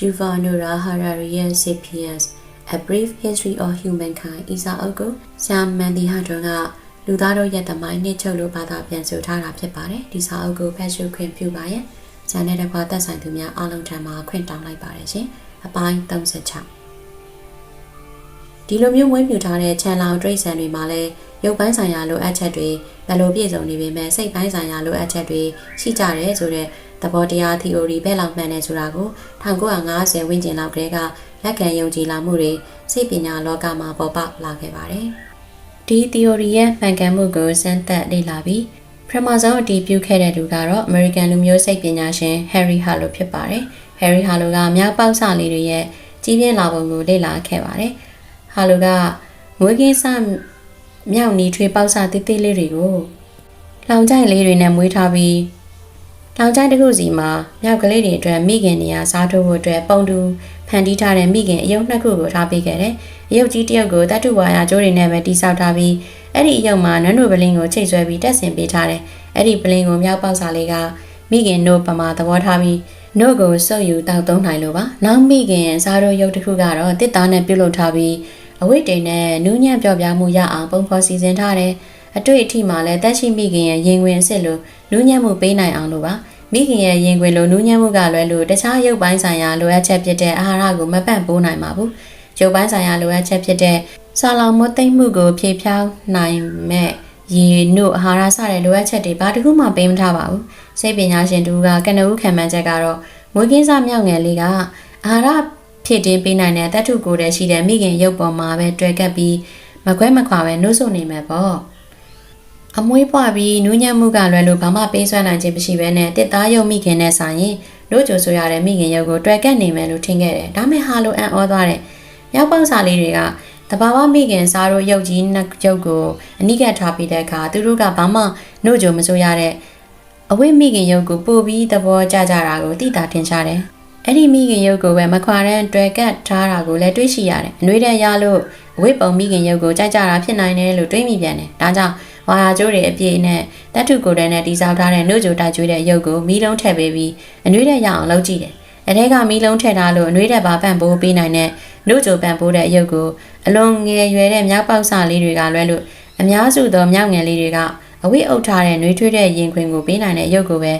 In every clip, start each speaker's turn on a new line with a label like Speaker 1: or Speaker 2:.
Speaker 1: Yuval Noah Harari ရဲ့ Sapiens: A Brief History of Humankind ဤစာအုပ်ကိုဆမ်မန်ဒီဟာတွန်ကလူသားတို့ရဲ့သမိုင်းနှစ်ချုပ်လို့ဘာသာပြန်ဆိုထားတာဖြစ်ပါတယ်ဒီစာအုပ်ကိုဖတ်ရှုခွင့်ပြုပါရန်ဇန်နဲ့တကွာသက်ဆိုင်သူများအားလုံးထံမှခွင့်တောင်းလိုက်ပါတယ်ရှင်အပိုင်း36ဒီလိုမျိုးမွေးမြူထားတဲ့ခြံလောင်တရိတ်ဆန်တွေမှာလည်းရုပ်ပိုင်းဆိုင်ရာလိုအပ်ချက်တွေဘယ်လိုပြည့်စုံနေပေမဲ့စိတ်ပိုင်းဆိုင်ရာလိုအပ်ချက်တွေရှိကြတယ်ဆိုတဲ့ သဘောတရား theory ပဲလောက်မှန်တယ်ဆိုတာကို1950ဝန်းကျင်လောက်ကတည်းကလက်ခံယုံကြည်လာမှုတွေစိတ်ပညာလောကမှာပေါ်ပေါက်လာခဲ့ပါတယ်။ဒီ theory ရဲ့မှန်ကန်မှုကိုစမ်းသပ်လေ့လာပြီးပထမဆုံးအတည်ပြုခဲ့တဲ့လူကတော့ American လူမျိုးစိတ်ပညာရှင် Harry Harlow ဖြစ်ပါတယ်။ Harry Harlow ကမြောက်ပေါက်စလေးတွေရဲ့ကြီးပြင်းလာပုံကိုလေ့လာခဲ့ပါတယ်။ Harlow ကငွေကင်းစမြောက်နီထွေးပေါက်စသေးသေးလေးတွေကိုလောင်ကြိုင်လေးတွေနဲ့မွေးထားပြီး လောင်ကြိုင်တစ်ခုစီမှာမြောက်ကလေးတွေအတွက်မိခင်နေရာစားထိုးဖို့အတွက်ပုံတူဖန်တီးထားတဲ့မိခင်အယုတ်နှစ်ခုကိုထားပေးခဲ့တယ်။အယုတ်ကြီးတစ်ယောက်ကိုတတ်ထုဝါယာကျိုးတွေနဲ့ပဲတိဆောက်ထားပြီးအဲ့ဒီအယုတ်မှာနန်းတို့ပလင်းကိုချိတ်ဆွဲပြီးတက်ဆင်ပေးထားတယ်။အဲ့ဒီပလင်းကိုမြောက်ပေါက်စာလေးကမိခင်တို့ပမာသဘောထားပြီးနှုတ်ကိုစုပ်ယူတောက်သုံးနိုင်လို့ပါ။နောက်မိခင်စားတို့ရုပ်တစ်ခုကတော့တစ်သားနဲ့ပြုတ်လုထားပြီးအဝိတ်တွေနဲ့နူးညံ့ပျော့ပြားမှုရအောင်ပုံဖော်စီစဉ်ထားတယ်။ အတွေ့အထိမှလည်းတက်ရှိမိခင်ရဲ့ရင်ဝင်အစ်စ်လိုနူးညံ့မှုပေးနိုင်အောင်လို့ပါ။မိခင်ရဲ့ရင်ခွင်လိုနူးညံ့မှုကလွယ်လို့တခြားရုပ်ပိုင်းဆိုင်ရာလိုအပ်ချက်ဖြစ်တဲ့အာဟာရကိုမပန့်ပိုးနိုင်ပါဘူး။ရုပ်ပိုင်းဆိုင်ရာလိုအပ်ချက်ဖြစ်တဲ့ဆာလောင်မသိမ့်မှုကိုဖြည့်ဖြောင်းနိုင်မဲ့ရေနုအာဟာရစတဲ့လိုအပ်ချက်တွေဘာတစ်ခုမှပေးမထားပါဘူး။စိတ်ပညာရှင်တူကကနဦးခံမှန်းချက်ကတော့မွေးကင်းစားမြောက်ငယ်လေးကအာဟာရဖြစ်တင်းပေးနိုင်တဲ့တတ်ထုကိုယ်တည်းရှိတဲ့မိခင်ရုပ်ပေါ်မှာပဲတွေ့ကပ်ပြီးမကွဲမခွာပဲနှုတ်ဆုနေမှာပေါ့ အမွေးပွားပြီးနူးညံ့မှုကလွယ်လို့ဘာမှပေးစွမ်းနိုင်ခြင်းမရှိဘဲနဲ့တစ်သားရုပ်မိခင်နဲ့ဆိုင်ရင်တို့ကြိုဆိုရတဲ့မိခင်ရုပ်ကိုတွေ့ကပ်နေမယ်လို့ထင်ခဲ့တယ်ဒါမဲ့ဟာလိုအံ့ဩသွားတယ်မြောက်ပေါက်စာလေးတွေကတဘာဝမိခင်စားတို့ရုပ်ကြီးနှစ်ရုပ်ကိုအနိကထားပြီးတဲ့အခါသူတို့ကဘာမှနှုတ်ကြိုမဆိုရတဲ့အဝိမိခင်ရုပ်ကိုပို့ပြီးသဘောကျကြတာကိုသိတာထင်ရှားတယ်အဲ့ဒီမိခင်ရုပ်ကိုပဲမခွာရန်တွေ့ကတ်ထားတာကိုလည်းတွေးရှိရတယ်အနှွေးတဲ့ရလို့အဝိပုံမိခင်ရုပ်ကိုကြိုက်ကြတာဖြစ်နိုင်တယ်လို့တွေးမိပြန်တယ်ဒါကြောင့် ဝါယာကျိုးတွေအပြည့်နဲ့တတ်ထုကိုယ်တိုင်နဲ့တိစောက်ထားတဲ့နှုတ်ကြိုတိုက်ကျွေးတဲ့ရုပ်ကိုမီးလုံးထည့်ပေးပြီးအနှွေးတဲ့ရအောင်လုပ်ကြည့်တယ်အထဲကမီးလုံးထည့်ထားလို့အနှွေးတဲ့ပါပန့်ပိုးပေးနိုင်တဲ့နှုတ်ကြိုပန့်ပိုးတဲ့အရုပ်ကိုအလွန်ငယ်ရွယ်တဲ့မြောက်ပေါက်စလေးတွေကလွဲလို့အများစုသောမြောက်ငယ်လေးတွေကအဝိအုပ်ထားတဲ့နှွေးထွေးတဲ့ရင်ခွင်ကိုပေးနိုင်တဲ့ရုပ်ကိုပဲ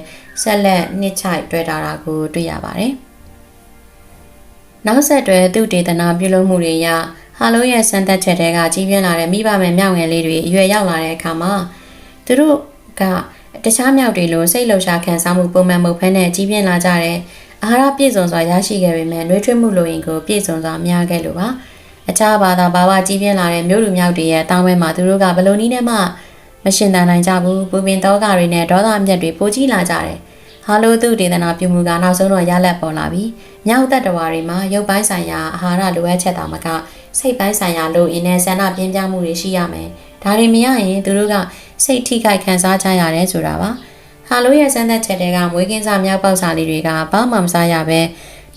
Speaker 1: ဆက်လက်နှစ်ချိုက်တွေ့တာတာကိုတွေ့ရပါတယ်။နောက်ဆက်တွဲသူတေသနာပြုလုပ်မှုတွေအရ ဟာလိုရဲ့စံသက်ချက်တွေကကြီးပြင်းလာတဲ့မိဘမဲ့မြောက်ငယ်လေးတွေအရွယ်ရောက်လာတဲ့အခါမှာသူတို့ကတခြားမြောက်တွေလိုစိတ်လှုပ်ရှားခံစားမှုပုံမှန်မဟုတ်ဘဲနဲ့ကြီးပြင်းလာကြတဲ့အာဟာရပြည့်စုံစွာရရှိခဲ့ပေမဲ့နှွေးထွေးမှုလိုရင်ကိုပြည့်စုံစွာများခဲ့လို့ပါအခြားဘာသာဘာဝကြီးပြင်းလာတဲ့မြို့လူမြောက်တွေရဲ့တောင်းဝဲမှာသူတို့ကဘလို့နည်းနဲ့မှမရှင်တန်နိုင်ကြဘူးပူပင်တောကတွေနဲ့ဒေါသအမျက်တွေပိုကြီးလာကြတယ်ဟာလိုသူဒေသနာပြုမှုကနောက်ဆုံးတော့ရလက်ပေါ်လာပြီး မြောက်သက်တော်တွေမှာရုပ်ပိုင်းဆိုင်ရာအာဟာရလိုအပ်ချက်တောင်မကစိတ်ပိုင်းဆိုင်ရာလိုအင်းနဲ့ဆန္ဒပြင်းပြမှုတွေရှိရမယ်။ဒါတွေမရရင်သူတို့ကစိတ်ထိခိုက်ခံစားကြရတယ်ဆိုတာပါ။ဟာလိုရဲ့စမ်းသပ်ချက်တွေကမွေးကင်းစားမြောက်ပေါက်စာလေးတွေကဘာမှမစားရပဲ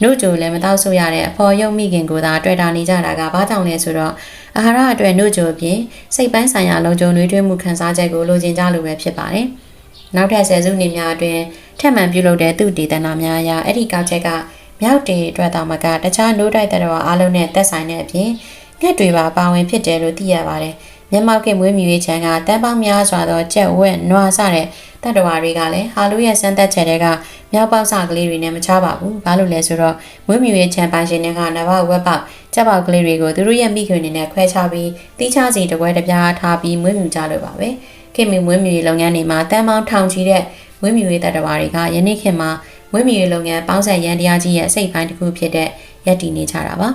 Speaker 1: နှုတ်ကြိုလည်းမတော့ဆိုရတဲ့အဖော်ရုပ်မိခင်ကိုသာတွေ့တာနေကြတာကဘာကြောင့်လဲဆိုတော့အာဟာရအတွက်နှုတ်ကြိုအပြင်စိတ်ပိုင်းဆိုင်ရာလုံခြုံနှွေးထွေးမှုခံစားချက်ကိုလိုချင်ကြလို့ပဲဖြစ်ပါတယ်။နောက်ထပ်ဆယ်စုနှစ်များအတွင်းထက်မှန်ပြုလုပ်တဲ့သူတည်တနာများအရအဲ့ဒီကောက်ချက်က မြောက်တေအတွက်တောင်မကတခြားနိုးတိုက်တဲ့တော်အားလုံးနဲ့သက်ဆိုင်တဲ့အပြင်ငှက်တွေပါပါဝင်ဖြစ်တယ်လို့သိရပါတယ်။မျက်မှောက်ကမွေးမြူရေးချမ်းကတန်းပေါင်းများစွာသောကြက်ဝက်နွားစတဲ့တတ်တော်တွေကလည်းဟာလူရဲ့စမ်းသက်ချက်တွေကမြောက်ပေါက်စကလေးတွေနဲ့မချပါဘူး။ဘာလို့လဲဆိုတော့မွေးမြူရေးချမ်းပိုင်ရှင်တွေကနဘဝက်ပေါက်ကြက်ပေါက်ကလေးတွေကိုသူတို့ရဲ့မိခင်တွေနဲ့ခွဲခြားပြီးတိကျစီတပွဲတပြားထားပြီးမွေးမြူကြလို့ပါပဲ။ခင်မီမွေးမြူရေးလုပ်ငန်းတွေမှာတန်းပေါင်းထောင်ချီတဲ့မွေးမြူရေးတတ်တော်တွေကယနေ့ခေတ်မှာ ဝင်းမြူရေးလုပ်ငန်းပေါင်းဆက်ရန်တရားကြီးရဲ့အစိတ်ပိုင်းတစ်ခုဖြစ်တဲ့ရပ်တည်နေကြတာပါ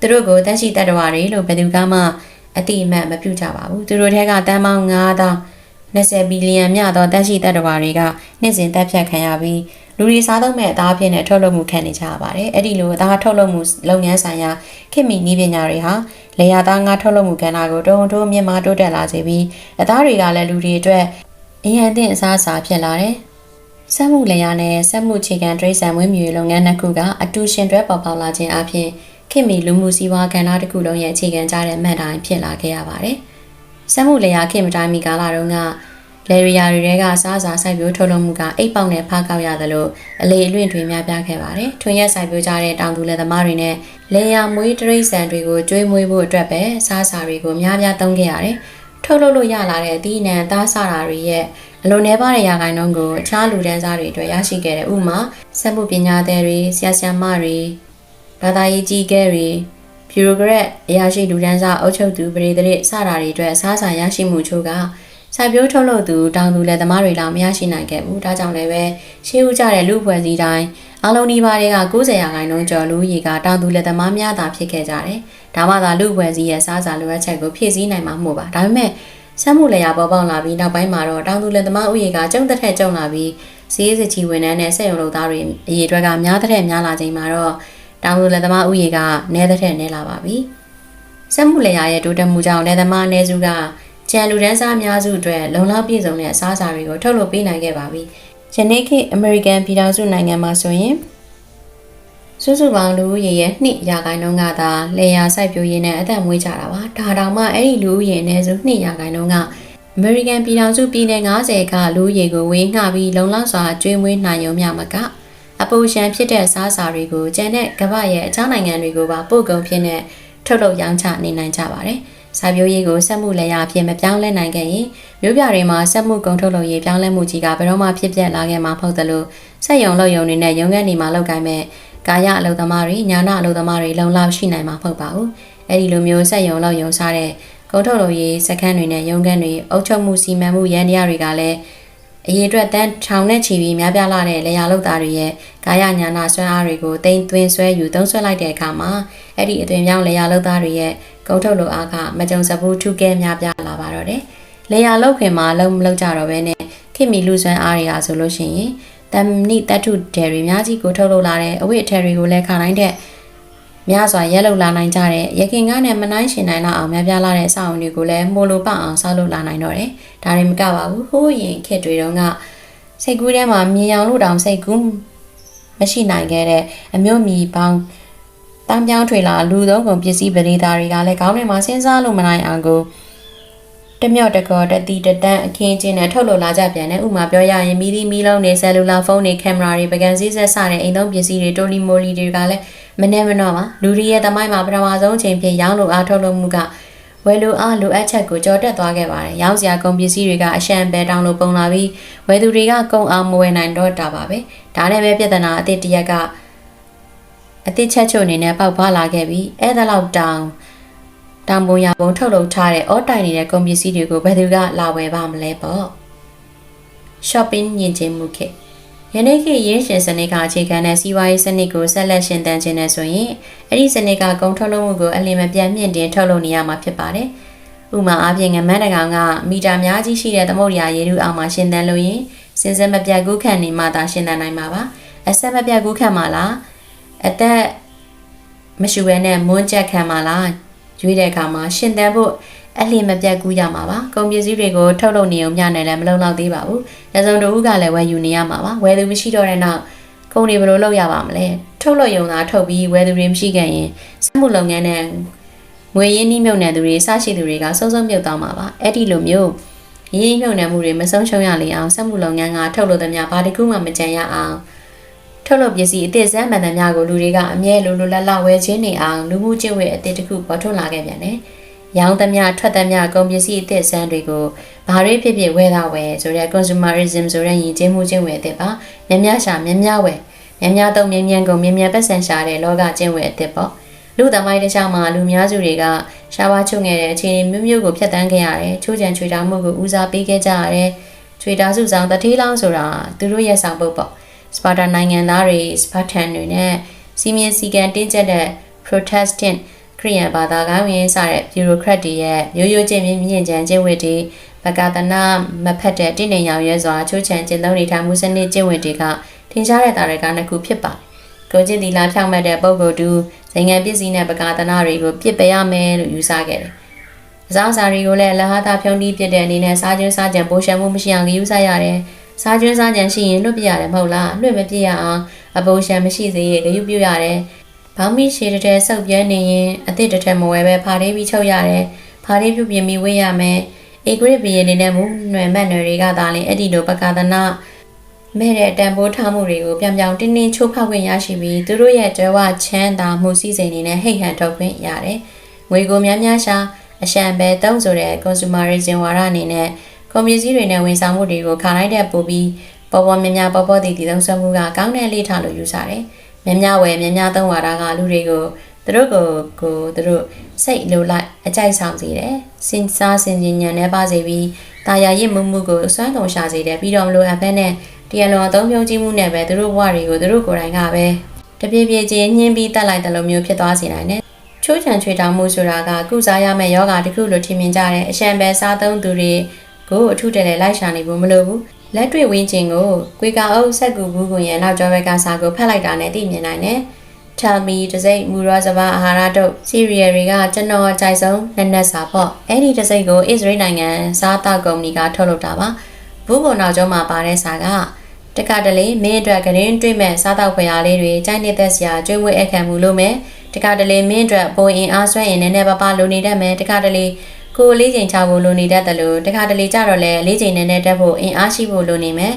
Speaker 1: သူတို့ကိုတက်ရှိတတ္တဝါတွေလို့ဘယ်သူကမှအတိအမှတ်မပြုကြပါဘူးသူတို့ထဲကတန်ပေါင်း9000 20ဘီလီယံမြသောတက်ရှိတတ္တဝါတွေကနှစ်စဉ်တက်ဖြတ်ခံရပြီးလူတွေစားသုံးမဲ့အသားအဖြစ်နဲ့ထုတ်လုပ်မှုခံနေကြရပါတယ်။အဲ့ဒီလိုအသားထုတ်လုပ်မှုလုပ်ငန်းဆိုင်ရာခေတ်မီနည်းပညာတွေဟာလေယာသားငါထုတ်လုပ်မှုကဏ္ဍကိုတုံတုံမြင့်မားတိုးတက်လာစေပြီးအသားတွေကလည်းလူတွေအတွက်အရင်အသင့်အစားအစာဖြစ်လာတယ် စက်မှုလျာနဲ့စက်မှုအခြေခံဒရိစံမွေးမြူရေးလုပ်ငန်းနှစ်ခုကအတူရှင်တွဲပေါ်ပေါက်လာခြင်းအပြင်ခင်မီလူမှုစီးပွားကဏ္ဍတစ်ခုလုံးရဲ့အခြေခံကြတဲ့မှတ်တိုင်ဖြစ်လာခဲ့ရပါတယ်။စက်မှုလျာခင်မတိုင်းမီကာလတုန်းကလေရီယာတွေကစားစားစိုက်ပျိုးထုတ်လုပ်မှုကအိတ်ပေါက်နဲ့ဖားကောက်ရသလိုအလေအလွင့်တွေများပြားခဲ့ပါတယ်။ထွင်ရက်စိုက်ပျိုးကြတဲ့တောင်သူလယ်သမားတွေနဲ့လေယာမွေးတရိတ်ဆန်တွေကိုကျွေးမွေးဖို့အတွက်ပဲစားစာတွေကိုများများသုံးခဲ့ရတယ်။ ထုတ်လုပ်လို့ရလာတဲ့အသီးနှံသားစားတာတွေရဲ့အလိုနှဲပါတဲ့ရာဂိုင်းနှုန်းကိုအခြားလူဒန်းစားတွေအတွက်ရရှိခဲ့တဲ့ဥမာစက်မှုပညာသည်တွေဆရာဆရာမတွေဘာသာရေးကြီးကဲတွေဘီရိုကရက်အရာရှိလူဒန်းစားအုပ်ချုပ်သူပြည်သူတွေစတာတွေအတွက်စားစာရရှိမှုချို့က စိုက်ပျိုးထုတ်လုပ်သူတောင်သူလယ်သမားတွေလောက်မရရှိနိုင်ခဲ့ဘူးဒါကြောင့်လည်းပဲရှေးဦးကြတဲ့လူဖွဲ့စည်းတိုင်းအလုံးဒီပါတွေက90ရာခိုင်နှုန်းကျော်လူရေကတောင်သူလယ်သမားများသာဖြစ်ခဲ့ကြတယ်ဒါမှသာလူဖွဲ့စည်းရဲ့စားစာလိုအပ်ချက်ကိုဖြည့်ဆည်းနိုင်မှာမဟုတ်ပါဒါပေမဲ့စက်မှုလယ်ယာပေါ်ပေါက်လာပြီးနောက်ပိုင်းမှာတော့တောင်သူလယ်သမားဥယေကကျုံသက်ထက်ကျုံလာပြီးစီးရေးစချီဝန်ထမ်းနဲ့စက်ရုံလုပ်သားတွေအရေးအတွက်ကများတဲ့ထက်များလာချိန်မှာတော့တောင်သူလယ်သမားဥယေကနည်းတဲ့ထက်နည်းလာပါပြီစက်မှုလယ်ယာရဲ့တိုးတက်မှုကြောင့်လယ်သမားအနည်းစုက ကျန်လူဒန်းစားအများစုအတွက်လုံလောက်ပြည့်စုံတဲ့အစားအစာတွေကိုထုတ်လုပ်ပေးနိုင်ခဲ့ပါပြီ။ယနေ့ခေတ်အမေရိကန်ပြည်ထောင်စုနိုင်ငံမှာဆိုရင်စုစုပေါင်းလူဦးရေရဲ့2ရာခိုင်နှုန်းကသာလေယာစိုက်ပျိုးရေးနဲ့အသက်မွေးကြတာပါ။ဒါတောင်မှအဲ့ဒီလူဦးရေအနည်းစု2ရာခိုင်နှုန်းကအမေရိကန်ပြည်ထောင်စုပြည်နယ်90ကလူဦးရေကိုဝေငှပြီးလုံလောက်စွာကျွေးမွေးနိုင်ရုံမျှမကအပူရှမ်းဖြစ်တဲ့စားစာတွေကိုကျန်တဲ့ကမ္ဘာရဲ့အချောင်းနိုင်ငံတွေကိုပါပို့ကုန်ဖြစ်နေထုတ်လုပ်ရောင်းချနေနိုင်ကြပါတယ်။ စာပြိုးရေးကိုစက်မှုလက်ရအဖြစ်မပြောင်းလဲနိုင်ခဲ့ရင်မြို့ပြတွေမှာစက်မှုကုန်ထုတ်လုပ်ရေးပြောင်းလဲမှုကြီးကဘယ်တော့မှဖြစ်ပျက်လာခဲ့မှာမဟုတ်သလိုစက်ရုံလုပ်ရုံတွေနဲ့ရုံးခန်းတွေမှာလုပ်ကိုင်မဲ့ကာယအလုပ်သမားတွေညာနာအလုပ်သမားတွေလုံလောက်ရှိနိုင်မှာမဟုတ်ပါဘူး။အဲဒီလိုမျိုးစက်ရုံလုပ်ရုံစားတဲ့ကုန်ထုတ်လုပ်ရေးစက်ခန်းတွေနဲ့ရုံးခန်းတွေအုပ်ချုပ်မှုစီမံမှုရန်တရားတွေကလည်းအရေးအတွက်တန်းထောင်နဲ့ချီပြီးများပြားလာတဲ့လေယာလုပ်သားတွေရဲ့ကာယညာနာဆွမ်းအားတွေကိုတိမ်သွင်းဆွဲယူသုံးဆွဲလိုက်တဲ့အခါမှာအဲ့ဒီအသွင်ပြောင်းလေယာလုပ်သားတွေရဲ့ ကုန်ထုတ်လိုအားကမကြုံစဘူးထုကဲများပြားလာပါတော့တယ်။လေယာလုပ်ခင်မှာလုံမလုပ်ကြတော့ဘဲနဲ့ခင်မီလူဆွမ်းအားတွေဟာဆိုလို့ရှိရင်တမ်နိတတုတယ်တွေအများကြီးကိုထုတ်လုပ်လာတဲ့အဝိအထည်တွေကိုလည်းခါတိုင်းတဲ့များစွာရက်လုံလာနိုင်ကြတဲ့ရခင်ကားနဲ့မနှိုင်းရှင်နိုင်လောက်အောင်များပြားလာတဲ့အဆောက်အုံတွေကိုလည်းမိုလိုပအောင်ဆောက်လုပ်လာနိုင်တော့တယ်။ဒါတွေမကပါဘူး။ဟိုးရင်ခေတ်တွေတုန်းကစိတ်ကူးထဲမှာမြင်အောင်လို့တောင်စိတ်ကူးမရှိနိုင်ခဲ့တဲ့အမျိုးမီပေါင်း တမ်းပြောင်းထွေလာလူသုံးကုန်ပစ္စည်းပရိသာတွေကလည်းခေါင်းထဲမှာစဉ်းစားလို့မနိုင်အောင်ကိုတမြော့တကောတတိတတန်းအခင်းချင်းနဲ့ထုတ်လုပ်လာကြပြန်တယ်ဥမာပြောရရင်မီဒီမီလုံးနေဆယ်လူလာဖုန်းနေကင်မရာတွေပကံစည်းဆက်စတဲ့အိမ်သုံးပစ္စည်းတွေတိုလီမိုလီတွေကလည်းမနေမတော့ပါလူတွေရဲ့သမိုင်းမှာပထမဆုံးချိန်ဖြစ်ရောင်းလို့အားထုတ်လုပ်မှုကဝယ်လိုအားလိုအပ်ချက်ကိုကြော်တက်သွားခဲ့ပါတယ်။ရောင်းစရာကုန်ပစ္စည်းတွေကအရှံပဲတောင်းလို့ပုံလာပြီးဝယ်သူတွေကကုန်အောင်မဝယ်နိုင်တော့တာပါပဲ။ဒါနဲ့ပဲပြဿနာအစ်တရက်က အစ်ချက်ချုပ်အနေနဲ့ပေါက်ဖွာလာခဲ့ပြီးအဲ့ဒါလောက်တောင်တောင်ပုံရပုံထုတ်လုပ်ထားတဲ့အော်တိုင်နေတဲ့ကုန်ပစ္စည်းတွေကိုဘယ်သူကလာဝယ်ပါမလဲပေါ့။ shopping ညင်ချင်းမှုခေတ်ယနေ့ခေတ်ရင်းရှင်စနစ်ကအခြေခံတဲ့စီးပွားရေးစနစ်ကိုဆက်လက်ရှင်သန်ခြင်းနဲ့ဆိုရင်အဲ့ဒီစနစ်ကကုန်ထုတ်လုပ်မှုကိုအလင်းမပြတ်မြင့်တင်ထုတ်လုပ်နေရမှာဖြစ်ပါတယ်။ဥမာအားဖြင့်ငမန်းတကောင်ကမီတာများကြီးရှိတဲ့သမုဒ္ဒရာရေထုအောက်မှာရှင်သန်လို့ရင်စင်စက်မပြတ်ကူးခန့်နေမှသာရှင်သန်နိုင်မှာပါ။အဆက်မပြတ်ကူးခန့်မှာလား အသက်မရှိဘဲနဲ့မွန်းချက်ခံမှာလားရွေးတဲ့အခါမှာရှင်သန်ဖို့အလျင်မပြတ်ကူးရမှာပါကုန်ပစ္စည်းတွေကိုထုတ်လုပ်နေုံမျှနဲ့လည်းမလုံလောက်သေးပါဘူးရစုံတို့ကလည်းဝယ်ယူနေရမှာပါဝယ်သူမရှိတော့တဲ့နောက်ကုန်တွေဘယ်လိုလုပ်ရပါမလဲထုတ်လုပ်ရုံသာထုတ်ပြီးဝယ်သူတွေမရှိခဲ့ရင်စက်မှုလုပ်ငန်းနဲ့ငွေရင်းနှီးမြုပ်နှံသူတွေစရှိသူတွေကစုံစုံမြုပ်သွားမှာပါအဲ့ဒီလိုမျိုးရင်းနှီးမြုပ်နှံမှုတွေမဆုံးရှုံးရလေအောင်စက်မှုလုပ်ငန်းကထုတ်လုပ်သမျှဘာတစ်ခုမှမကြံရအောင် ထုတ်လုပ်ပစ္စည်းအသစ်စမ်းမှန်သမျှကိုလူတွေကအမြဲလိုလိုလတ်လဝယ်ချင်းနေအောင်လူမှုကျင့်ဝတ်အသစ်တစ်ခုပေါ်ထွန်းလာခဲ့ပြန်တယ်။ရောင်းသမျှထွက်သမျှကုန်ပစ္စည်းအသစ်ဆန်းတွေကိုဘာတွေဖြစ်ဖြစ်ဝယ်တာဝယ်ဆိုတဲ့ consumerism ဆိုတဲ့ယဉ်ကျေးမှုချင်းဝယ်အသစ်ပါမြများရှာမြများဝယ်မြများသုံးမြမြန်ကုန်မြမြန်ပတ်စံရှာတဲ့လောကချင်းဝယ်အသစ်ပေါ့လူသမိုင်းတစ်ခြားမှာလူများစုတွေကရှားပါချုပ်ငယ်တဲ့အခြေအနေမျိုးမျိုးကိုဖျက်ဆီးခဲ့ရတယ်ချိုးချံချွေတာမှုကိုဦးစားပေးခဲ့ကြရတယ်ချွေတာစုဆောင်တတိလောင်းဆိုတာသူတို့ရဲ့ဆောင်ပုတ်ပေါ့ စပါတာနိုင်ငံသားတွေစပါတန်တွေနဲ့စီမင်းစီကန်တင်းကျပ်တဲ့ protestant ခရီးယန်ဘာသာကောင်းရင်းစတဲ့ဗျူရိုကရက်တွေရဲ့ရိုးရိုးချင်းမြင့်မြင့်ကြံကျင့်ဝတ်တွေဘကသနာမဖက်တဲ့တည်နေရောင်ရဲစွာချိုးချံကျင့်သုံးနေထိုင်မှုစနစ်ကျင့်ဝတ်တွေကထင်ရှားတဲ့တာတွေကနှစ်ခုဖြစ်ပါတယ်။ကိုကျင့်သီလဖြောင့်မတ်တဲ့ပုဂ္ဂိုလ်တူဇင်ငံပစ္စည်းနဲ့ဘကသနာတွေကိုပြစ်ပယ်ရမယ်လို့ယူဆခဲ့တယ်။အစားအစာတွေကိုလည်းလဟတာဖြုံးတီးပြတဲ့အနေနဲ့စားကျွန်းစားကြံပိုးရှမ်းမှုမရှိအောင်ယူဆရတယ်။ စားကျွန်းစားကြံရှိရင်လွတ်ပြရတယ်မဟုတ်လား။လွတ်မပြရအောင်အပိုးရှမ်းမရှိစေရဂရုပြုရတယ်။ဘောင်းမီရှည်တဲ့ဆုပ်ပြဲနေရင်အစ်စ်တစ်ထက်မဝဲပဲဖားလေးပြီးချုပ်ရတယ်ဖားလေးပြုတ်ပြင်းပြီးဝေးရမယ်အေဂရစ်ဘီအနေနဲ့မူနွယ်မတ်နွယ်တွေကသာလင်အဲ့ဒီလိုပကာသနာမဲ့တဲ့တန်ဖိုးထားမှုတွေကိုပြောင်ပြောင်တင်းတင်းချိုးဖောက်ခွင့်ရရှိပြီးသူတို့ရဲ့ကြွယ်ဝချမ်းသာမှုစည်းစိမ်တွေနဲ့ဟိတ်ဟန်ထုတ်ခွင့်ရတယ်။ငွေကိုများများရှာအရှံပဲတုံးဆိုတဲ့ consumerism ဝါဒအနေနဲ့ ကွန်ပျူတာတွေနဲ့ဝန်ဆောင်မှုတွေကိုခါလိုက်တဲ့ပို့ပြီးပေါ်ပေါ်များများပေါ်ပေါ်တည်တည်သုံးစွဲမှုကကောင်းတဲ့လေထားလို့ယူဆတယ်။များများဝယ်များများသုံးဝါဒကလူတွေကိုသူတို့ကိုကိုသူတို့စိတ်လိုလိုက်အကြိုက်ဆောင်စေတယ်။စင်စားစင်ញဉဏ်နဲ့ပါစေပြီးတာယာရစ်မှုမှုကိုစွမ်းကုန်ရှာစေတယ်ပြီးတော့မလိုအပ်ဘဲနဲ့တရားလွန်အသုံးပြုကြည့်မှုနဲ့ပဲသူတို့ဘဝတွေကိုသူတို့ကိုယ်တိုင်ကပဲတပြေးပြေးချင်းညှင်းပြီးတက်လိုက်တယ်လို့မျိုးဖြစ်သွားစေနိုင်တယ်။ချိုးချံချွေတောင်မှုဆိုတာကကုစားရမယ့်ယောဂတစ်ခုလို့ထင်မြင်ကြတဲ့အရှံပဲစားသုံးသူတွေ ကိုအထုတလဲလိုက်ရှာနေဖို့မလိုဘူး။လက်တွေ့ဝင်းကျင်ကိုကွေကာအုပ်ဆက်ကူဘူးကွန်ရဲ့နောက်ကျောဘက်ကစာကိုဖတ်လိုက်တာနဲ့သိမြင်နိုင်တယ်။ Tell me တစိမ့်မူရောစပါအာဟာရတို့ cereal တွေကကျွန်တော်အကြိုက်ဆုံးနက်နက်စာပေါ့အဲ့ဒီတစိမ့်ကို Israel နိုင်ငံစားတောက်ကုမ္ပဏီကထုတ်လုပ်တာပါဘူးပေါ်နောက်ကျောမှာပါတဲ့စာကတခါတလေမင်းအတွက်ကရင်တွေ့မဲ့စားတောက်ခွေအားလေးတွေကြိုက်နေတဲ့ဆရာကျွေးမွေးအခမ်းမှုလို့မယ်တခါတလေမင်းအတွက်ပုံအင်အားဆွဲရင်နည်းနည်းပါးပါလိုနေတတ်မယ်တခါတလေ ကိုယ်လေးချိန်ချဖို့လိုနေတတ်တယ်လို့တခါတလေကြတော့လေလေးချိန်နည်းနည်းတက်ဖို့အင်အားရှိဖို့လိုနေမယ်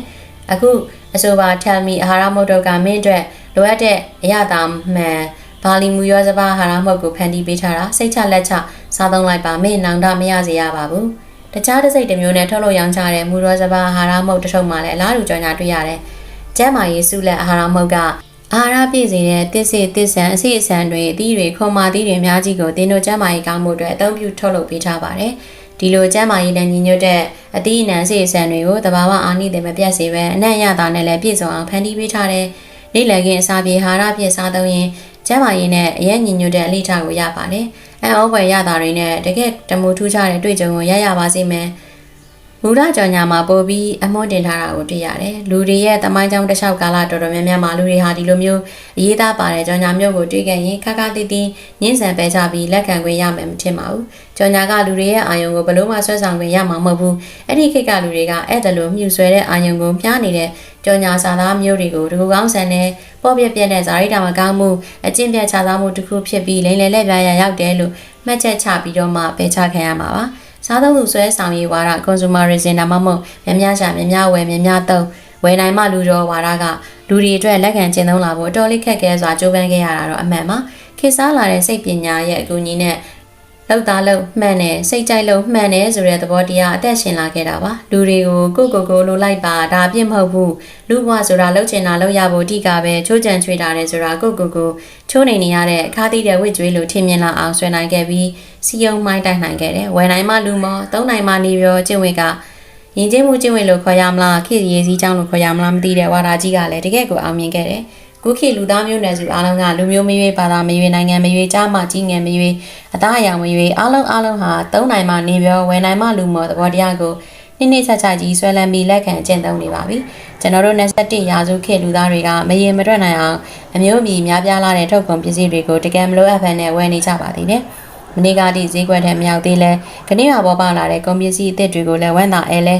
Speaker 1: အခုအဆိုပါ tell me အာဟာရမုတ်တော့ကမင်းအတွက်လိုအပ်တဲ့အရာသာမှန်ဘာလီမူရောစပါအာဟာရမုတ်ကိုဖန်တီးပေးထားတာစိတ်ချလက်ချစားသုံးလိုက်ပါမင်းနောင်တမရစေရပါဘူးတခြားတစ်စိတ်တစ်မျိုးနဲ့ထုတ်လုပ်ရောင်းချတဲ့မူရောစပါအာဟာရမုတ်တစ်ထုပ်မှလည်းအလားတူကြော်ညာတွေ့ရတယ်ကျမ်းမာရေးစုလက်အာဟာရမုတ်က အာဟာရပြည့်စေတဲ့တစ်စစ်တစ်ဆန်အစီအစံတွေအသီးတွေခွန်မာသီးတွေအများကြီးကိုတင်းတို့ကျမ်းမာရေးကောင်းမှုအတွက်အသုံးပြုထုတ်လုပ်ပေးထားပါတယ်ဒီလိုကျမ်းမာရေးနဲ့ညီညွတ်တဲ့အသီးအနှံအစီအစံတွေကိုတဘာဝအာနိသင်မပြတ်စေပဲအနံ့ရတာနဲ့လည်းပြည့်စုံအောင်ဖန်တီးပေးထားတဲ့နေ့လည်ခင်းအစာပြေဟာရဖြစ်စားသုံးရင်ကျမ်းမာရေးနဲ့အရင်ညီညွတ်တဲ့အလိထားကိုရပါတယ်အံ့ဩဖွယ်ရတာတွေနဲ့တကယ်တမူထူးခြားတဲ့တွေ့ကြုံကိုရရပါစေမယ်။ မူရကြော်ညာမှာပို့ပြီးအမွှန်းတင်ထားတာကိုတွေ့ရတယ်။လူတွေရဲ့တမိုင်းကြောင်းတစ်လျှောက်ကာလတော်တော်များများမှာလူတွေဟာဒီလိုမျိုးအရေးသားပါတဲ့ကြော်ညာမျိုးကိုတွေ့ခဲ့ရင်ခါခါတီးတီးညှင်းဆန်ပဲကြပြီးလက်ခံခွင့်ရမယ်မထင်ပါဘူး။ကြော်ညာကလူတွေရဲ့အာယုံကိုဘလို့မှဆွဲဆောင်ခွင့်ရမှာမဟုတ်ဘူး။အဲ့ဒီခေတ်ကလူတွေကအဲ့ဒါလိုမြှူဆွဲတဲ့အာယုံကိုပြားနေတဲ့ကြော်ညာစာသားမျိုးတွေကိုတကူကောင်းဆန်တဲ့ပေါ့ပြက်ပြက်တဲ့ဇာရိတာမကောင်းမှုအကျင့်ပြတ်ခြားသားမှုတစ်ခုဖြစ်ပြီးလိမ့်လေလက်ပြားရရောက်တယ်လို့မှတ်ချက်ချပြီးတော့မှပယ်ချခံရမှာပါ။ စားသုံးသူဆွဲဆောင်ရေးဝါဒ consumerism ဒါမှမဟုတ်များများရှာများများဝယ်များများသုံးဝယ်နိုင်မှလူတော်ဝါဒကလူတွေအတွက်လက်ခံကျင့်သုံးလာဖို့အတော်လေးခက်ခဲစွာကြိုးပမ်းခဲ့ရတာတော့အမှန်ပါခေတ်စားလာတဲ့စိတ်ပညာရဲ့အကူအညီနဲ့ လောက်သားလောက်မှန်တယ်စိတ်ကြိုက်လို့မှန်တယ်ဆိုတဲ့သဘောတရားအသက်ရှင်လာခဲ့တာပါလူတွေကိုကိုကိုကိုလိုလိုက်ပါဒါပြစ်မဟုတ်ဘူးလူဘဝဆိုတာလှုပ်ချင်တာလှုပ်ရဖို့အဓိကပဲချိုးကြံချွေတာတယ်ဆိုတာကိုကိုကိုချိုးနေနေရတဲ့အခါသီးတဲ့ဝိကျွေးလိုထင်မြင်လာအောင်ဆွဲနိုင်ခဲ့ပြီးစီယုံမိုင်းတိုက်နိုင်ခဲ့တယ်ဝယ်နိုင်မှလူမောသုံးနိုင်မှနေပြောကျင့်ဝတ်ကရင်ကျင်းမှုကျင့်ဝတ်လို့ခေါ်ရမလားခေရေးစည်းချောင်းလို့ခေါ်ရမလားမသိတဲ့ဝါဒကြီးကလည်းတကယ့်ကိုအောင်မြင်ခဲ့တယ် ခုခေတ်လူသားမျိုးနွယ်စုအားလုံးကလူမျိုးမရွေးဘာသာမရွေးနိုင်ငံမရွေးကြားမှကြီးငယ်မရွေးအသားအရောင်မရွေးအားလုံးအားလုံးဟာသုံးနိုင်မှနေပြောဝယ်နိုင်မှလူမော်သဘောတရားကိုနိမ့်ချချကြီးဆွဲလန်းပြီးလက်ခံကျင့်သုံးနေပါပြီကျွန်တော်တို့21ရာစုခေတ်လူသားတွေကမရင်မတွက်နိုင်အောင်အမျိုးအမည်များပြားလာတဲ့ထုတ်ကုန်ပစ္စည်းတွေကိုတကယ်မလိုအပ်ဘဲနဲ့ဝယ်နေကြပါသေးတယ်မနေ့ကတည်းဈေးကွက်ထဲမရောက်သေးလဲခဏမှာပေါ်ပေါက်လာတဲ့ကုန်ပစ္စည်းအသစ်တွေကိုလည်းဝမ်းသာအဲလဲ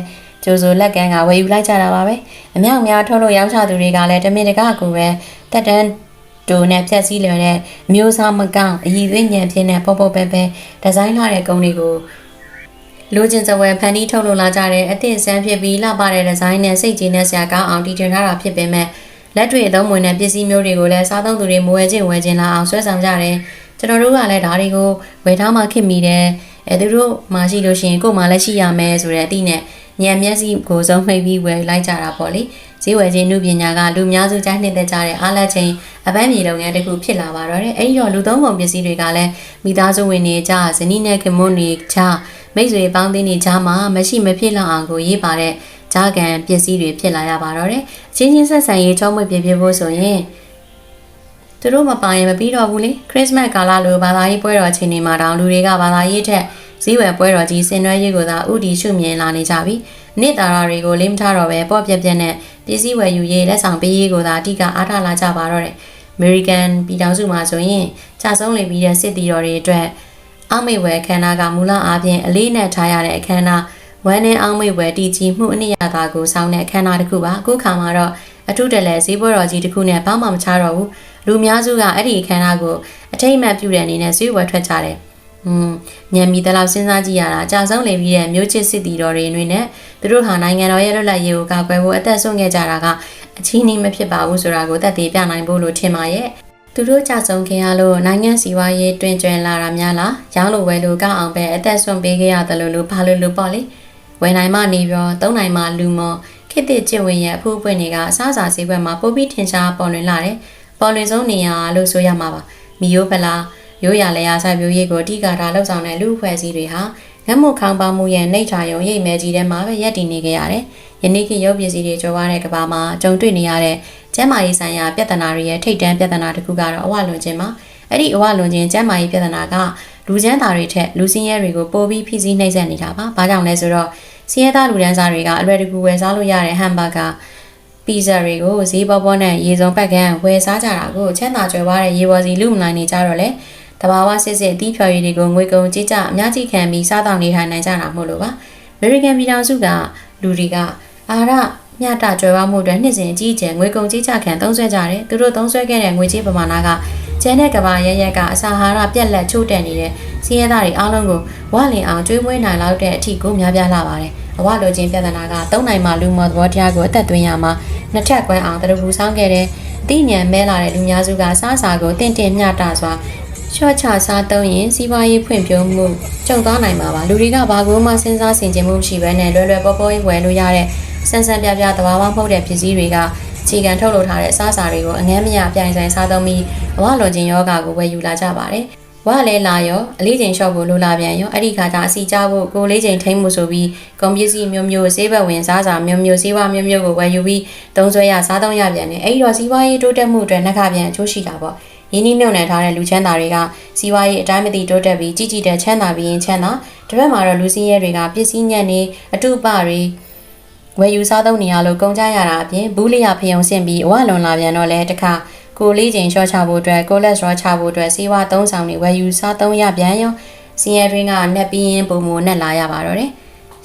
Speaker 1: ကျိုးစိုးလက်ကန်းကဝယ်ယူလိုက်ကြတာပါပဲအမြောက်များထုတ်လို့ရောင်းချသူတွေကလည်းတမင်တကာကူပဲတက်တန်းဒိုနဲ့ဖြက်စီးလွယ်တဲ့မျိုးစားမကောင်းအည်သွေးညံပြင်းတဲ့ပေါ်ပေါ်ပဲပဲဒီဇိုင်းလာတဲ့ကုန်းတွေကိုလိုချင်စဝယ်ဖန်တီးထုတ်လို့လာကြတဲ့အသည့်ဆန်းဖြစ်ပြီးလှပတဲ့ဒီဇိုင်းနဲ့စိတ်ကြည်နဲ့ဆရာကောင်းအောင်တည်တင်ထားတာဖြစ်ပေမဲ့လက်တွေ့အသုံးဝင်တဲ့ပစ္စည်းမျိုးတွေကိုလည်းစားသုံးသူတွေမဝယ်ခြင်းဝယ်ခြင်းလာအောင်ဆွဲဆောင်ကြတယ်ကျွန်တော်တို့ကလည်းဒါတွေကိုဝယ်ထားမှခင်မိတယ်အဲသူတို့မှရှိလို့ရှိရင်ကို့မှလည်းရှိရမယ်ဆိုတဲ့အသည့်နဲ့ ညံမျက်စိကိုစုံမှိတ်ပြီးဝယ်လိုက်ကြတာပေါ့လေဈေးဝယ်ခြင်းနုပညာကလူများစုကြိုက်နှစ်သက်ကြတဲ့အားလက်ချင်းအပန်းမြေလုပ်ငန်းတစ်ခုဖြစ်လာပါတော့တယ်အဲဒီတော့လူသုံးပုံပစ္စည်းတွေကလည်းမိသားစုဝင်တွေကြားဇနီးနဲ့ခင်မွန်းတွေကြားမိတ်ဆွေပေါင်းသင်းတွေကြားမှာမရှိမဖြစ်လောက်အောင်ကိုရေးပါတဲ့ဂျာကန်ပစ္စည်းတွေဖြစ်လာရပါတော့တယ်အချင်းချင်းဆက်ဆံရေးချုံးမွေပြပြဖို့ဆိုရင်သူတို့မပါရင်မပြီးတော့ဘူးလေခရစ်စမတ်ကာလလိုဘာသာရေးပွဲတော်ချိန်တွေမှာတောင်လူတွေကဘာသာရေးထက် ဈေးဝယ်ပွဲတော်ကြီးဆင်နွှဲရေးကိုသာဥတီရှုမြင်လာနေကြပြီနေ့တာရာတွေကိုလိမ့်ထားတော့ပဲပေါ့ပြက်ပြက်နဲ့ပစ္စည်းဝယ်ယူရေးလက်ဆောင်ပေးရေးကိုသာအဓိကအားထားလာကြပါတော့တယ်အမေရိကန်ပြည်ထောင်စုမှာဆိုရင်ကြာဆုံးလေပြီးတဲ့စစ်တီတော်တွေအတွက်အောက်မေ့ဝယ်ခန္ဓာကမူလအားဖြင့်အလေးနဲ့ထားရတဲ့အခမ်းအနားဝမ်းနဲ့အောက်မေ့ဝယ်တည်ကြည်မှုအနည်းရတာကိုစောင်းတဲ့အခမ်းအနားတစ်ခုပါအခုခါမှာတော့အထုတလဲဈေးပွဲတော်ကြီးတစ်ခုနဲ့ဘာမှမချတော့ဘူးလူများစုကအဲ့ဒီအခမ်းအနားကိုအထိတ်အမှတ်ပြုတဲ့အနေနဲ့ဈေးဝယ်ထွက်ကြတယ် မอืมညံမီတလောက်စဉ်းစားကြည့်ရတာအကြဆုံးလေပြီးတဲ့မျိုးချစ်စစ်တီတော်တွေတွေနဲ့သူတို့ဟာနိုင်ငံတော်ရဲ့လွတ်လပ်ရေးကိုကာကွယ်ဖို့အသက်ဆုံးခဲ့ကြတာကအချင်းကြီးမဖြစ်ပါဘူးဆိုတာကိုသက်သေပြနိုင်ဖို့လို့ထင်ပါရဲ့သူတို့ကြဆုံးခင်ရလို့နိုင်ငံစီဝါရေးတွင်ကျွင်လာတာများလားရောင်းလို့ဝယ်လို့ကောက်အောင်ပဲအသက်ဆုံးပေးခဲ့ရတယ်လို့လို့ဘာလို့လို့ပေါ့လေဝယ်နိုင်မှနေပြောသုံးနိုင်မှလူမော်ခေတ်သစ်ကျင့်ဝင်ရဲ့အဖို့ပွင့်တွေကအစားအစာဈေးဘက်မှာပိုပြီးထင်ရှားပေါ်လွင်လာတယ်ပေါ်လွင်ဆုံးနေရာလို့ဆိုရမှာပါမီယိုဖလား ရိုးရလဲရစိုက်ပျိုးရေးကိုအဓိကထားလှုပ်ဆောင်တဲ့လူအဖွဲ့အစည်းတွေဟာငတ်မှုခေါင်းပါမှုရဲ့နှိမ့်ချရုံရိပ်မဲကြီးထဲမှာပဲရပ်တည်နေကြရတယ်။ယနေ့ခေတ်ရုပ်ပစ္စည်းတွေကြွားတဲ့ကမ္ဘာမှာကြုံတွေ့နေရတဲ့ကျန်းမာရေးဆိုင်ရာပြဿနာတွေရဲ့ထိပ်တန်းပြဿနာတစ်ခုကတော့အဝလွန်ခြင်းပါ။အဲ့ဒီအဝလွန်ခြင်းကျန်းမာရေးပြဿနာကလူချမ်းသာတွေထက်လူစင်းရဲတွေကိုပိုပြီးဖိစီးနှိမ့်ဆက်နေတာပါ။ဘာကြောင့်လဲဆိုတော့စင်းရဲသားလူဒန်းစားတွေကအလွယ်တကူဝယ်စားလို့ရတဲ့ဟမ်ဘာဂါပီဇာတွေကိုဈေးပေါပေါနဲ့ရေစုံပတ်ကန်ဝယ်စားကြတာကိုချမ်းသာကြွယ်ဝတဲ့ရေပေါ်စီလူမနိုင်နေကြတော့လေ တဘာဝစစ်စစ်အသီးဖြော်ရည်တွေကိုငွေကုန်ကြေးကျအများကြီးခံပြီးစားတောင်းနေထိုင်နိုင်ကြတာမို့လို့ပါအမေရိကန်ပြည်ထောင်စုကလူတွေကအာရမျှတကြွယ်ဝမှုအတွက်နှစ်စဉ်အကြီးအကျယ်ငွေကုန်ကြေးကျခံသုံးစွဲကြတယ်သူတို့သုံးစွဲခဲ့တဲ့ငွေကြေးပမာဏကကျန်တဲ့ကဘာရရက်ကအစာဟာရပြက်လက်ချို့တက်နေတဲ့စီးရဲသားတွေအားလုံးကိုဝလင်အောင်ကျွေးမွေးနိုင်လောက်တဲ့အထိကိုများပြားလာပါတယ်အဝလိုချင်းပြဿနာကသုံးနိုင်မှလူမော်သဘောတရားကိုအသက်သွင်းရမှာနှစ်ထပ်ကွဲအောင်တရပူဆောင်ခဲ့တဲ့အသိဉာဏ်မဲလာတဲ့လူများစုကစားစာကိုတင့်တယ်မျှတစွာ ရှော့ချစားသုံးရင်စီးပွားရေးဖွံ့ဖြိုးမှုကျုံသွားနိုင်မှာပါလူတွေကဘာကိုမှစဉ်းစားဆင်ခြင်မှုမရှိဘဲနဲ့လွယ်လွယ်ပေါ်ပေါ်ဝယ်လို့ရတဲ့ဆန်းဆန်းပြပြသဘာဝမဟုတ်တဲ့ပစ္စည်းတွေကခြေကန်ထုတ်လုပ်ထားတဲ့အစားအစာတွေကိုအငမ်းမရပြိုင်ဆိုင်စားသုံးပြီးအဝလွန်ခြင်းယောဂါကိုဝယ်ယူလာကြပါတယ်ဝါလဲလာရောအလေးချိန်လျှော့ဖို့လိုလာပြန်ရောအဲ့ဒီခါကျအစီကြဖို့ကိုလေးချိန်ထိမ့်မှုဆိုပြီးကွန်ပျူတာမျိုးမျိုးဈေးဘက်ဝင်စားစာမျိုးမျိုးဈေးဝါမျိုးမျိုးကိုဝယ်ယူပြီးသုံးစွဲရစားသုံးရပြန်တယ်အဲ့ဒီတော့စီးပွားရေးတိုးတက်မှုအတွက်နှက်ခပြန်အကျိုးရှိတာပေါ့ ရင်းနှီးမြှုပ်နှံထားတဲ့လူချမ်းသာတွေကစီးပွားရေးအတိုင်းမသိတိုးတက်ပြီးကြီးကြီးတဲ့ချမ်းသာပြီးရင်ချမ်းသာတစ်ဖက်မှာတော့လူစင်းရဲတွေကပစ္စည်းညံ့နေအတုပတွေဝယ်ယူစားသုံးနေရလို့ကုန်ကြရတာအပြင်ဘူးလျဖယုံဆင့်ပြီးအဝလွန်လာပြန်တော့လဲတခါကိုလေးချိန်ရှော့ချဖို့အတွက်ကိုလက်စထရောချဖို့အတွက်စီးဝါသုံးဆောင်တွေဝယ်ယူစားသုံးရပြန်ရောစီးရဲတွင်းကနှက်ပြီးရင်ပုံမနဲ့လာရပါတော့တယ်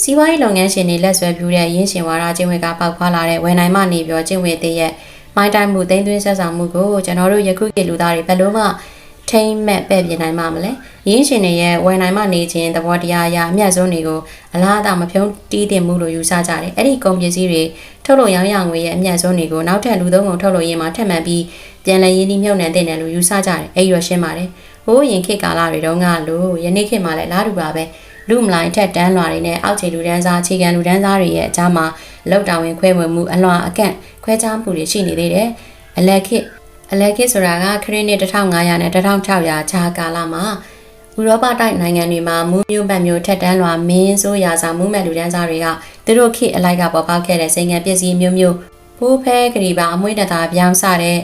Speaker 1: စီးပွားရေးလုပ်ငန်းရှင်တွေလက်ဆွဲပြူတဲ့ရင်းရှင်ဝါဒကျင့်ဝတ်ကပေါက်ဖွာလာတဲ့ဝယ်နိုင်မှနေပြောကျင့်ဝတ်တည်းရဲ့ မိုင်းတိုင်းမှုသိမ်းသွင်းဆက်ဆောင်မှုကိုကျွန်တော်တို့ယခုခေတ်လူသားတွေဘယ်လိုမှထိမ့်မဲ့ပဲ့ပြနိုင်မှာမလဲရင်းရှင်တွေရဲ့ဝယ်နိုင်မှနေခြင်းသဘောတရားအရအမျက်ဆုံးတွေကိုအလားအသာမဖြုံးတီးတင်မှုလို့ယူဆကြတယ်အဲ့ဒီကုန်ပစ္စည်းတွေထုတ်လို့ရောင်းရငွေရဲ့အမျက်ဆုံးတွေကိုနောက်ထပ်လူသုံးကုန်ထုတ်လို့ရင်းမှာထက်မှန်ပြီးပြန်လည်ရင်းနှီးမြှုပ်နှံတဲ့တယ်လို့ယူဆကြတယ်အဲ့ဒီတော့ရှင်းပါတယ်ဟိုးရင်ခေတ်ကာလတွေတုန်းကလို့ယနေ့ခေတ်မှာလည်းလားတူပါပဲ လူမလိုင်းထက်တန်းလွာတွေနဲ့အောက်ခြေလူတန်းစားအခြေခံလူတန်းစားတွေရဲ့အကြားမှာလောက်တာဝင်ခွဲဝေမှုအလွန်အကန့်ခွဲခြားမှုတွေရှိနေသေးတယ်အလက်ခေတ်အလက်ခေတ်ဆိုတာကခရစ်နှစ်1500နဲ့1600ဂျာကာလမှာဥရောပတိုက်နိုင်ငံတွေမှာမူးမျိုးပတ်မျိုးထက်တန်းလွာမင်းဆိုးရာဆောင်မူးမဲ့လူတန်းစားတွေကသူတို့ခေတ်အလိုက်ကပေါ်ပေါက်ခဲ့တဲ့စိန်ငံပစ္စည်းမျိုးမျိုးဖိုးဖဲကလေးပါအမွှေးတတာပြောင်းစတဲ့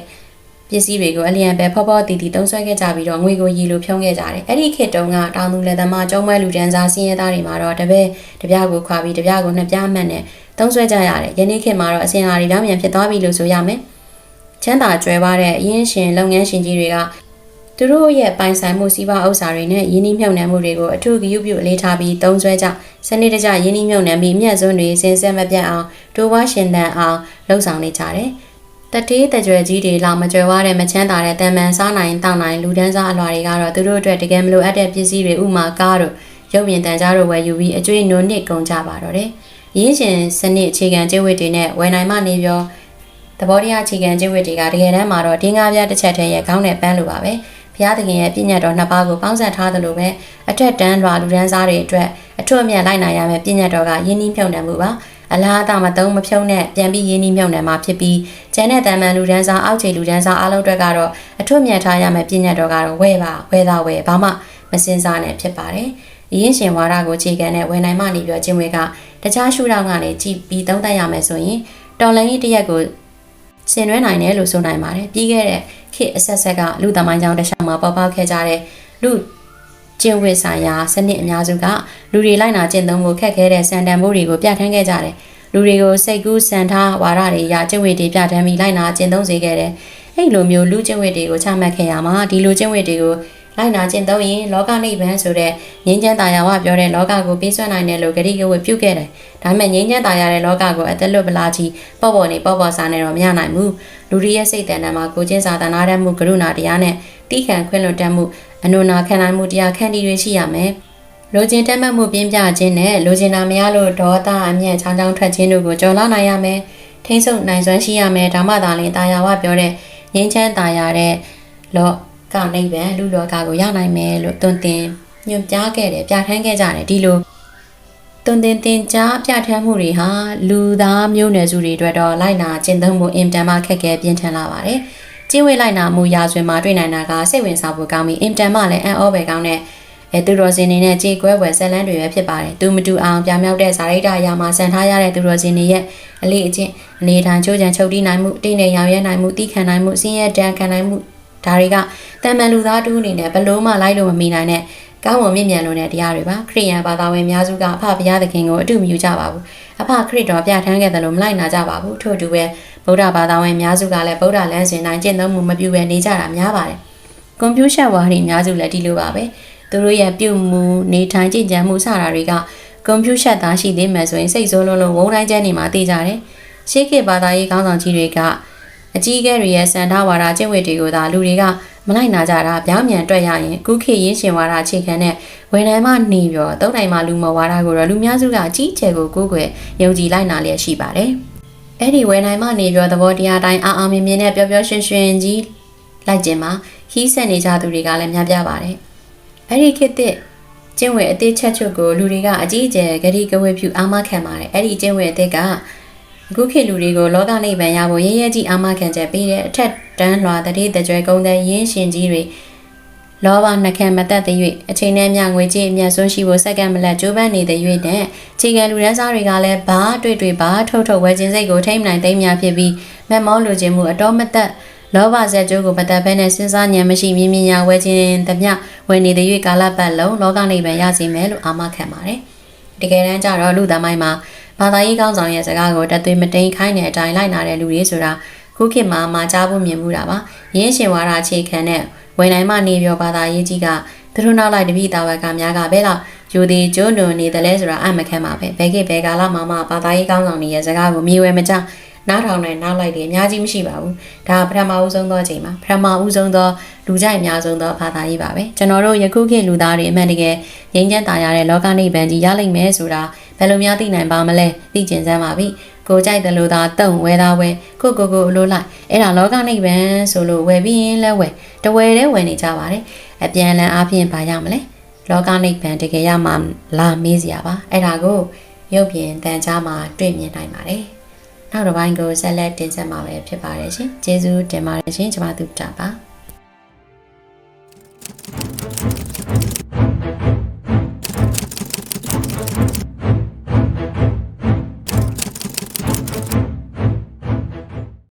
Speaker 1: ပစ္စည်းတွေကိုအလျံပဲဖောဖောတီတီတုံးဆွဲခဲ့ကြပြီးတော့ငွေကိုရီလိုဖြုံးခဲ့ကြတယ်။အဲ့ဒီခေတ်တုန်းကတောင်သူလက်သမားကျုံးမဲလူတန်းစားစင်းရဲသားတွေမှာတော့တပည့်တပြားကိုခွာပြီးတပြားကိုနှစ်ပြားမှတ်နဲ့တုံးဆွဲကြရတယ်။ယနေ့ခေတ်မှာတော့အစင်လာတွေပြောင်းပြန်ဖြစ်သွားပြီလို့ဆိုရမယ်။ချမ်းသာကြွယ်ဝတဲ့အရင်းရှင်လုပ်ငန်းရှင်ကြီးတွေကသူတို့ရဲ့ပိုင်ဆိုင်မှုစီးပွားဥစ္စာတွေနဲ့ယင်းနှိမ့်မြုပ်နှံမှုတွေကိုအထူးဂရုပြုအလေးထားပြီးသုံးစွဲကြစနစ်တကျယင်းနှိမ့်မြုပ်နှံပြီးအမျက်စွန်းတွေစင်ဆက်မပြတ်အောင်ဒိုးဝါရှင်တန်အောင်လှုပ်ဆောင်နေကြတယ်။ တတိတကြွယ်ကြီးတွေလောက်မကြွယ်ဝတဲ့မချမ်းသာတဲ့တန်မန်စားနိုင်တောင်းနိုင်လူဒန်းစားအလွာတွေကတော့သူတို့အတွက်တကယ်မလိုအပ်တဲ့ပစ္စည်းတွေဥမာကားတို့ရုပ်မြင်တန်ကြားတို့ဝယ်ယူပြီးအကျွေးနုံနစ်ကုန်ကြပါတော့တယ်။ရင်းရှင်စနစ်အခြေခံကျင့်ဝတ်တွေနဲ့ဝယ်နိုင်မှနေပြောသဘောတရားအခြေခံကျင့်ဝတ်တွေကတကယ်တမ်းမှာတော့ဒင်းကားပြတစ်ချက်တည်းရဲ့ခေါင်းနဲ့ပန်းလိုပါပဲ။ဘုရားသခင်ရဲ့ပြည့်ညတ်တော်နှစ်ပါးကိုပေါင်းစပ်ထားသလိုပဲအထက်တန်းလွာလူဒန်းစားတွေအတွက်အထွတ်အမြတ်လိုက်နိုင်ရမယ့်ပြည့်ညတ်တော်ကယင်းနှီးမြုပ်နှံမှုပါ အလားအသာမသုံးမဖြုံးနဲ့ပြန်ပြီးယင်းနှီးမြုပ်နှံမှာဖြစ်ပြီးကျန်တဲ့တန်မန်လူဒန်းစားအောက်ခြေလူဒန်းစားအားလုံးအတွက်ကတော့အထွတ်အမြတ်ထားရမယ့်ပြည့်ညတ်တော်ကတော့ဝဲပါဝဲသားဝဲဘာမှမစင်စားနဲ့ဖြစ်ပါတယ်ရင်းရှင်ဝါဒကိုခြေခံတဲ့ဝယ်နိုင်မှနေပြောခြင်းဝေကတခြားရှုထောင့်ကနေကြည်ပြီးသုံးသပ်ရမယ်ဆိုရင်တော်လန်ကြီးတရက်ကိုဆင်နွှဲနိုင်တယ်လို့ဆိုနိုင်ပါတယ်ပြီးခဲ့တဲ့ခေတ်အဆက်ဆက်ကလူသမိုင်းကြောင်းတစ်လျှောက်မှာပေါ်ပေါက်ခဲ့ကြတဲ့လူ ကျင့်ဝတ်ဆိုင်ရာစနစ်အများစုကလူတွေလိုက်နာကျင့်သုံးဖို့ခက်ခဲတဲ့စံတန်ဖိုးတွေကိုပြဋ္ဌာန်းခဲ့ကြတယ်လူတွေကိုစိတ်ကူးစံထားဝါဒတွေရာကျင့်ဝတ်တွေပြဋ္ဌာန်းပြီးလိုက်နာကျင့်သုံးစေခဲ့တယ်အဲ့လိုမျိုးလူကျင့်ဝတ်တွေကိုချမှတ်ခဲ့ရမှာဒီလိုကျင့်ဝတ်တွေကိုလိုက်နာကျင့်သုံးရင်လောကနိဗ္ဗာန်ဆိုတဲ့ငြိမ်းချမ်းသာယာဝပြောတဲ့လောကကိုပေးစွမ်းနိုင်တယ်လို့ဂရိကဝတ်ပြုခဲ့တယ်။ဒါပေမဲ့ငြိမ်းချမ်းသာယာတဲ့လောကကိုအသက်လွတ်ပလာကြီးပေါ့ပေါ့နေပေါ့ပေါ့စားနေတော့မရနိုင်ဘူး။လူတွေရဲ့စိတ်တန်တမ်းမှာကိုချင်းစာတနာတတ်မှုကရုဏာတရားနဲ့တိခံခွင့်လွတ်တတ်မှု အနုနာခံနိုင်မှုတရားခန့်တီးတွေရှိရမယ်လိုချင်တက်မှတ်မှုပြင်းပြခြင်းနဲ့လိုချင်တာမရလို့ဒေါသအမျက်ချောင်းချောင်းထွက်ခြင်းတို့ကိုကြော်လာနိုင်ရမယ်ထိမ့်ဆုပ်နိုင်စွမ်းရှိရမယ်ဒါမှသာလျှင်တာယာဝပြောတဲ့ငင်းချမ်းတာယာတဲ့လောကနိဗ္ဗာန်လူလောကကိုရနိုင်မယ်လို့တွင်တင်ညွှန်ပြခဲ့တယ်ပြဋ္ဌာန်းခဲ့ကြတယ်ဒီလိုတွင်တင်တင်ကြားပြဋ္ဌာန်းမှုတွေဟာလူသားမျိုးနွယ်စုတွေအတွက်တော့လိုက်နာကျင့်သုံးမှုအင်တန်မှခက်ခဲပြင်းထန်လာပါတယ် ကျင့်ဝတ်လိုက်နာမှုရာဇဝင်မှာတွေ့နိုင်တာကစိတ်ဝင်စားဖို့ကောင်းပြီးအင်တန်မှလည်းအံ့ဩပဲကောင်းတဲ့အဲသူတော်စင်နေနဲ့ကြေကွဲပွဲဇက်လန်းတွေပဲဖြစ်ပါတယ်သူမတူအောင်ပြမြောက်တဲ့ဇာရိတရာမှာစံထားရတဲ့သူတော်စင်တွေရဲ့အလေးအကျင့်အနေထိုင်ချိုးချံချုပ်တီးနိုင်မှုတိနေရောင်ရဲနိုင်မှုတိခံနိုင်မှုစင်းရဲတန်းခံနိုင်မှုဒါတွေကတမန်လူသားတူအနေနဲ့ဘလို့မှလိုက်လို့မမီနိုင်တဲ့ကောင်းမွန်မြင့်မြတ်လို့တဲ့တရားတွေပါခရိယန်ဘာသာဝင်အများစုကအဖဘုရားသခင်ကိုအတုမယူကြပါဘူးအဖခရစ်တော်ပြဋ္ဌာန်းခဲ့တယ်လို့မလိုက်နာကြပါဘူးထို့အတူပဲ ဗုဒ္ဓဘာသာဝင်အများစုကလည်းဗုဒ္ဓလမ်းစဉ်တိုင်းကျင့်သုံးမှုမပြုဘဲနေကြတာများပါတယ်ကွန်ပျူတာဝါဒီအများစုလည်းဒီလိုပါပဲသူတို့ရဲ့ပြုမှုနေထိုင်ကြင်ကြံမှုစတာတွေကကွန်ပျူတာသားရှိသေးမှဆိုရင်စိတ်ဆိုးလုံးလုံးဝုန်းတိုင်းကျဲနေမှာသိကြတယ်ရှေးခေတ်ဘာသာရေးကောင်းဆောင်ကြီးတွေကအကြီးအကဲတွေရဲ့စံထားဝါဒကျင့်ဝတ်တွေကိုသာလူတွေကမလိုက်နာကြတာပြောင်းပြန်တွေ့ရရင်ကုခေရင်းရှင်ဝါဒအခြေခံတဲ့ဝယ်နိုင်မှနေပြောသုံးနိုင်မှလူမဝါဒကိုတော့လူများစုကအကြီးအကျယ်ကိုကိုးကွယ်ယုံကြည်လိုက်နာလျက်ရှိပါတယ်။ အဲ့ဒီဝယ်နိုင်မှနေပြောသဘောတရားတိုင်းအာအောင်မြင်မြင်နဲ့ပျော်ပျော်ရွှင်ရွှင်ကြီးလိုက်ခြင်းမှာခီးဆက်နေကြသူတွေကလည်းများပြားပါတယ်။အဲ့ဒီခေတ်သစ်ကျင့်ဝတ်အသေးချက်ချုပ်ကိုလူတွေကအကြီးအကျယ်ဂတိကဝေပြုအာမခံပါတယ်။အဲ့ဒီကျင့်ဝတ်အသစ်ကအခုခေတ်လူတွေကိုလောကနိဗ္ဗာန်ရဖို့ရဲရဲကြီးအာမခံချက်ပေးတဲ့အထက်တန်းလွှာတတိတကြွယ်ကုန်းတဲ့ရင်းရှင်ကြီးတွေ လောဘနှခံမတတ်တဲ့၍အချိန်နဲ့မြငွေကြေးအမြတ်ဆုံးရှိဖို့စက္ကန့်မလက်ကြိုးပမ်းနေတဲ့၍နဲ့ခြေကလူရန်စားတွေကလည်းဘာတွေ့တွေ့ဘာထုတ်ထုတ်ဝဲခြင်းစိတ်ကိုထိမ့်နိုင်သိမ်းများဖြစ်ပြီးမက်မောလိုခြင်းမှုအတော်မတတ်လောဘဇက်ကျိုးကိုမတတ်ဘဲနဲ့စဉ်းစားဉာဏ်မရှိမြင်မြင်ရဝဲခြင်းသမျှဝယ်နေတဲ့၍ကာလပတ်လုံးလောကနိဗ္ဗာန်ရစေမယ်လို့အာမခံပါတယ်တကယ်တမ်းကျတော့လူသမိုင်းမှာဘာသာရေးကောင်းဆောင်ရဲ့စကားကိုတသွေးမတိန်ခိုင်းတဲ့အတိုင်းလိုက်နာတဲ့လူတွေဆိုတာခုခေတ်မှာမှာကြားဖို့မြင်မှုတာပါရင်းရှင်ဝါဒအခြေခံတဲ့ ဝယ်နိုင်မှနေပြောဘာသာရေးကြီးကသူတို့နောက်လိုက်တပိတာဝကများကဘဲတော့ယူသည်ကျိုးနုံနေတယ်လဲဆိုတာအမခံပါပဲဘဲခေတ်ဘဲကာလမှာမှဘာသာရေးကောင်းဆောင်တွေရဲ့စကားကိုမြေဝဲမကြနားထောင်နိုင်နားလိုက်တယ်အများကြီးမရှိပါဘူးဒါပထမဦးဆုံးသောအချိန်မှာပထမဦးဆုံးသောလူကြိုက်အများဆုံးသောဘာသာရေးပါပဲကျွန်တော်တို့ယခုခေတ်လူသားတွေအမှန်တကယ်ငြိမ်းချမ်းသာရတဲ့လောကနိဗ္ဗာန်ကြီးရလိမ့်မယ်ဆိုတာဘယ်လိုများသိနိုင်ပါမလဲသိကျင်စမ်းပါပြီ ကိုကြိုက်တယ်လို့သာတုံဝဲသားဝဲကိုကိုကိုအလိုလိုက်အဲ့ဒါလောကနိဗ္ဗာန်ဆိုလို့ဝယ်ပြီးရင်လဲဝယ်တဝယ်တည်းဝယ်နေကြပါတယ်အပြန်လန်အားဖြင့်ပါရမလဲလောကနိဗ္ဗာန်တကယ်ရမှာလာမေးစရာပါအဲ့ဒါကိုရုပ်ပြင်တန်ကြားမှာတွေ့မြင်နိုင်ပါတယ်နောက်တစ်ပိုင်းကိုဆက်လက်တင်ဆက်မှာပဲဖြစ်ပါတယ်ရှင်ကျေးဇူးတင်ပါတယ်ရှင်ကျွန်မတို့တာပါ